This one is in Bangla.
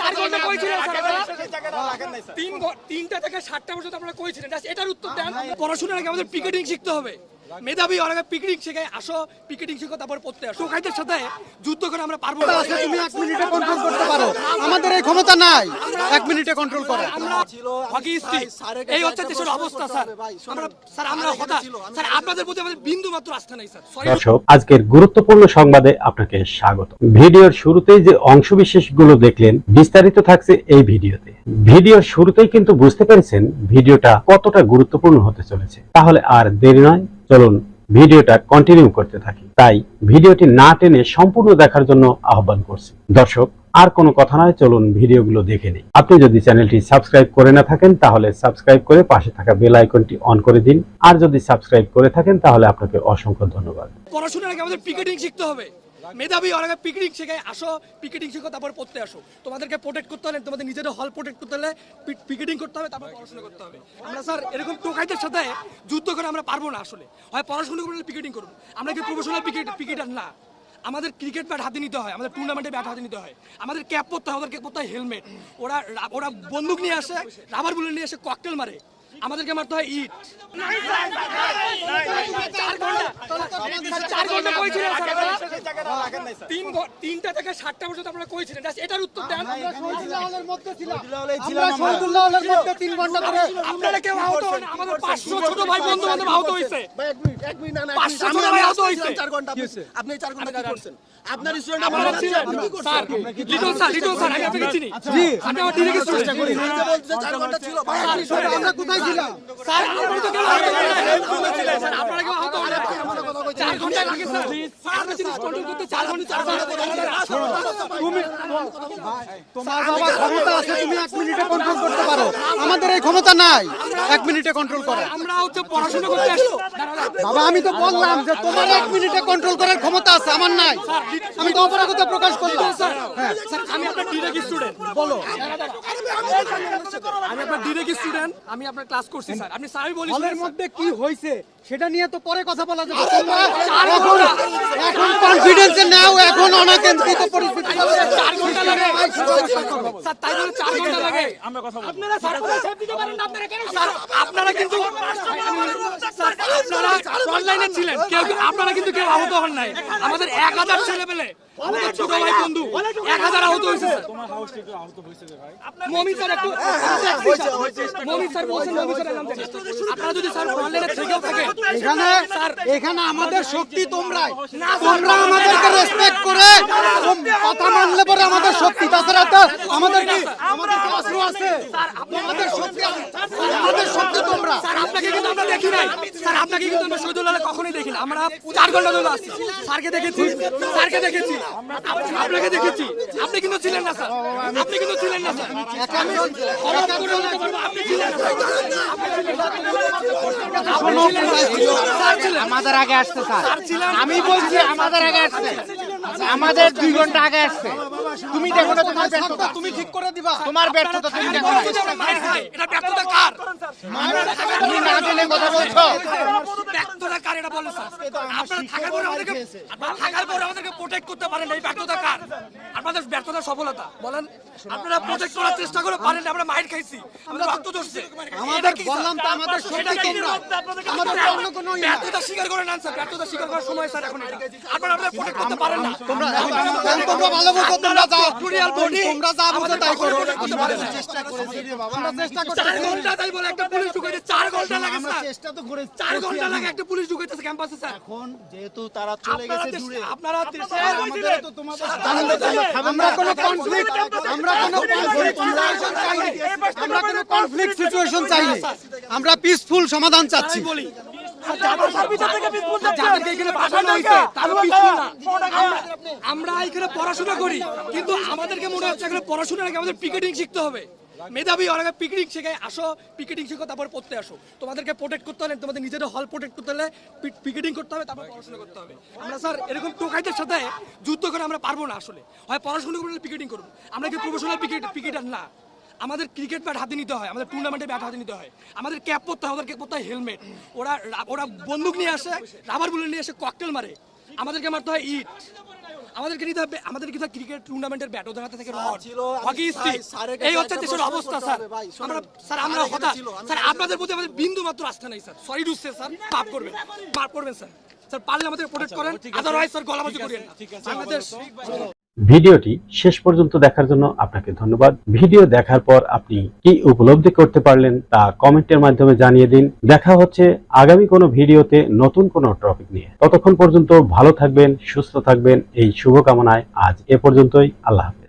চার ঘণ্টা? তিন তিনটা থেকে সাতটা পর্যন্ত আপনারা কইছিলেন এটার উত্তর দেন। পড়াশোনার আগে আমাদের পিকেটিং শিখতে হবে। মেধাবী অনেকে পিকেটিং শেখায় আসো পিকেটিং শিখো তারপর পড়তে আসো। টোকাইদের সাথে যুদ্ধ করে আমরা পারব না। আছে তুমি এক মিনিটে কন্ট্রোল করতে পারো। আমাদের এই ক্ষমতা নাই। এক মিনিটে কন্ট্রোল করে। আমরা হকি স্টিক এই হচ্ছে দেশের অবস্থা স্যার। আমরা স্যার আমরা হতাশ। স্যার আপনাদের প্রতি আমাদের বিন্দু মাত্র আস্থা নাই স্যার। দর্শক আজকের গুরুত্বপূর্ণ সংবাদে আপনাকে স্বাগত। ভিডিওর শুরুতেই যে অংশ অংশবিশেষগুলো দেখলেন বিস্তারিত থাকছে এই ভিডিওতে। ভিডিওর শুরুতেই কিন্তু বুঝতে পেরেছেন ভিডিওটা কতটা গুরুত্বপূর্ণ হতে চলেছে। তাহলে আর দেরি নয় চলুন, ভিডিওটা কন্টিনিউ করতে থাকি। তাই ভিডিওটি না টেনে সম্পূর্ণ দেখার জন্য আহ্বান করছি। দর্শক, আর কোনো কথা নয়, চলুন ভিডিওগুলো দেখে নিই। আপনি যদি চ্যানেলটি সাবস্ক্রাইব করে না থাকেন, তাহলে সাবস্ক্রাইব করে পাশে থাকা বেল আইকনটি অন করে দিন। আর যদি সাবস্ক্রাইব করে থাকেন, তাহলে আপনাকে অসংখ্য ধন্যবাদ। পড়াশোনার আগে আমাদের পিকেটিং শিখতে হবে। মেধাবী অনেকে পিকেটিং শেখায়। আসো পিকেটিং শিখো, তারপর পড়তে আসো। তোমাদেরকে প্রোটেক্ট করতে হলে, তোমাদের নিজেদের হল প্রোটেক্ট করতে হলে পিকেটিং করতে হবে, তারপর পড়াশোনা করতে হবে। আমরা স্যার এরকম টোকাইদের সাথে যুদ্ধ করে আমরা পারব না আসলে। হয় পড়াশোনা করলে পিকেটিং করুন আমরা কি প্রফেশনাল পিকেট পিকেটার না। আমাদের ক্রিকেট ব্যাট হাতে নিতে হয়, আমাদের টুর্নামেন্টে ব্যাট হাতে নিতে হয়। আমাদের ক্যাপ পরতে হয় ওদের ক্যাপ পরতে হয় হেলমেট ওরা ওরা বন্দুক নিয়ে আসে রাবার বুলেট নিয়ে এসে ককটেল মারে। আমাদেরকে মারতে হয় ইট। চার ঘণ্টা কই ছিলেন স্যার আপনারা? তিন তিনটা থেকে সাতটা পর্যন্ত আপনারা কই ছিলেন এটার উত্তর দেন শহীদুল্লাহ মধ্যে ছিলাম আমরা মধ্যে তিন ঘণ্টা ধরে আপনারা কেউ আহত হন আমাদের পাঁচশো ছোট ভাই বন্ধু বান্ধব আহত হয়েছে পাঁচশো ছোট ভাই আহত হয়েছে আপনি চার ঘণ্টা কি করছেন আপনার স্টুডেন্ট আপনারা ছিলেন sir Liton sir Liton sir আমি আপনাকে চিনি আমি আমার ডিরেক্ট স্টুডেন্ট চার ঘণ্টা ছিল আমরা কোথায় ছিলাম স্যার আপনারা তো কেউ আপনারা কেউ আহত হন নাই। চার ঘণ্টা লাগে স্যার স্যার জিনিস কন্ট্রোল করতে চার ঘণ্টা চার ঘণ্টা তোমার বাবা ক্ষমতা আছে তুমি এক মিনিটে কন্ট্রোল করতে পারো আমাদের এই ক্ষমতা নাই এক মিনিটে কন্ট্রোল করে। আমরা হচ্ছে পড়াশোনা করতে আসছি। বাবা আমি তো বললাম যে তোমার এক মিনিটে কন্ট্রোল করার ক্ষমতা আছে আমার নাই। আমি তো অপরাগতা প্রকাশ করলাম। স্যার। স্যার আমি আপনার ডিরেক্ট স্টুডেন্ট বলো। আমি আপনার ডিরেক্ট স্টুডেন্ট আমি আপনার ক্লাস করছি স্যার। আপনি স্যারই বলি হলের মধ্যে কি হয়েছে সেটা নিয়ে তো পরে কথা বলা যাবে। কনফিডেন্সে নাও এখন অনাকাঙ্ক্ষিত পরিস্থিতি। চার ঘণ্টা লাগে। স্যার তাই চার ঘণ্টা লাগে। আপনারা স্যার দিতে পারেন না আপনারা কেন স্যার? আপনারা কিন্তু আপনারা অনলাইনে ছিলেন। কেউ আপনারা কিন্তু কেউ আহত হন নাই। আমাদের এক হাজার ছেলে পেলে আমাদের ছোট ভাই বন্ধু এক হাজার আহত হয়েছে স্যার। স্যার একটু মমিন স্যার বলছেন মমিন স্যার নাম আপনারা যদি স্যার অনলাইনে থেকেও থাকেন এখানে এখানে আমাদের শক্তি তোমরাই। তোমরা আমাদেরকে রেসপেক্ট করে তোম- কথা মানলে পরে আমাদের শক্তি তাছাড়া তো আমাদের কি আমাদের কি অস্ত্র আছে। আমাদের শক্তি আমাদের শক্তি তোমরা স্যার আপনাকে কিন্তু আমরা দেখি নাই। স্যার আপনাকে কিন্তু আমরা শহীদুল্লাহ কখনোই দেখি না আমরা চার ঘণ্টা ধরে আসছি। স্যারকে দেখেছি। স্যারকে দেখেছি। আপনাকে দেখেছি। আপনি কিন্তু ছিলেন না স্যার। আপনি কিন্তু ছিলেন না স্যার। আমি আপনি ছিলেন। আমাদের আগে আসছে স্যার। আমি বলছি আমাদের আগে আসছে। আমাদের দুই ঘণ্টা আগে আসছে। তুমি দেখো না তোমার ব্যর্থতা। তুমি ঠিক করে দিবা। তোমার ব্যর্থতা তুমি দেখো না। বলছো যে আমরা মাইর খাই। এটা ব্যর্থতা কার? তুমি না জেনে কথা বলছো। ব্যর্থতা কার এটা স্যার। আপনারা থাকার পরে আমাদেরকে আপনারা থাকার পরে আমাদেরকে প্রোটেক্ট করতে পারেন না, এই ব্যর্থতা কার? আপনাদের ব্যর্থতা সফলতা বলেন। আপনারা প্রোটেক্ট করার চেষ্টা করে পারেন না, আমরা মাইর খাইছি। আমরা রক্ত ধরছে আমাদের বললাম তো আমাদের শক্তি তোমরা আমাদের অন্য কোনো ইয়ে ব্যর্থতা স্বীকার করে নেন স্যার। ব্যর্থতা স্বীকার করার সময় স্যার এখন এটা। আপনারা আপনারা প্রোটেক্ট করতে পারেন না। তোমরা তোমরা ভালো বলছো তোমরা যাও তোমরা যা বুঝো তাই করো না। চেষ্টা করেছি রে বাবা আমরা চেষ্টা করছি চার ঘণ্টা তাই বলে একটা পুলিশ ঢুকাইতে চার ঘণ্টা লাগে আমরা চেষ্টা তো করে চার ঘণ্টা লাগে একটা পুলিশ ঢুকাইতেছে ক্যাম্পাসে স্যার এখন যেহেতু তারা চলে গেছে দূরে আপনারা দেশে আমাদের তো তোমাদের আমরা কোনো কনফ্লিক্ট আমরা কোনো কনফ্লিক্ট সিচুয়েশন আমরা কোনো কনফ্লিক্ট সিচুয়েশন চাইনি আমরা পিসফুল সমাধান চাচ্ছি আমরা- এখানে পড়াশোনা করি কিন্তু আমাদেরকে মনে হচ্ছে এখানে পড়াশোনার আগে আমাদের পিকেটিং শিখতে হবে। মেধাবী অনেকে পিকেটিং শেখায় আসো পিকেটিং শিখো তারপর পড়তে আসো। তোমাদেরকে প্রোটেক্ট করতে হলে তোমাদের নিজেদের হল প্রোটেক্ট করতে হলে পিকেটিং করতে হবে তারপর পড়াশোনা করতে হবে। আমরা স্যার এরকম টোকাইদের সাথে যুদ্ধ করে আমরা পারব না আসলে। হয় পড়াশোনা করলে পিকেটিং করুন আমরা কি প্রফেশনাল পিকেট পিকেটার না। আমাদের ক্রিকেট ব্যাট হাতে নিতে হয় আমাদের টুর্নামেন্টে ব্যাট হাতে নিতে হয়। আমাদের ক্যাপ পরতে হয় ওদের ক্যাপ পরতে হয় হেলমেট ওরা ওরা বন্দুক নিয়ে আসে রাবার বুলেট নিয়ে এসে ককটেল মারে। আমাদেরকে মারতে হয় ইট। আমাদেরকে নিতে হবে আমাদেরকে নিতে ক্রিকেট টুর্নামেন্টের ব্যাট ওদের হাতে থেকে রড হকি স্টিক। এই হচ্ছে দেশের অবস্থা স্যার। আমরা স্যার আমরা হতাশ। স্যার আপনাদের প্রতি আমাদের বিন্দু মাত্র আস্থা নেই স্যার। Sorry sir. মাফ করবেন। মাফ করবেন স্যার। স্যার পারলে আমাদের প্রোটেক্ট করেন। আদারওয়াইজ স্যার গলাবাজি করেন না। বাংলাদেশ ভিডিওটি শেষ পর্যন্ত দেখার জন্য আপনাকে ধন্যবাদ। ভিডিও দেখার পর আপনি কি উপলব্ধি করতে পারলেন তা কমেন্টের মাধ্যমে জানিয়ে দিন। দেখা হচ্ছে আগামী কোনো ভিডিওতে নতুন কোনো টপিক নিয়ে। ততক্ষণ পর্যন্ত ভালো থাকবেন, সুস্থ থাকবেন। এই শুভকামনায় আজ এ পর্যন্তই। আল্লাহ হাফেজ।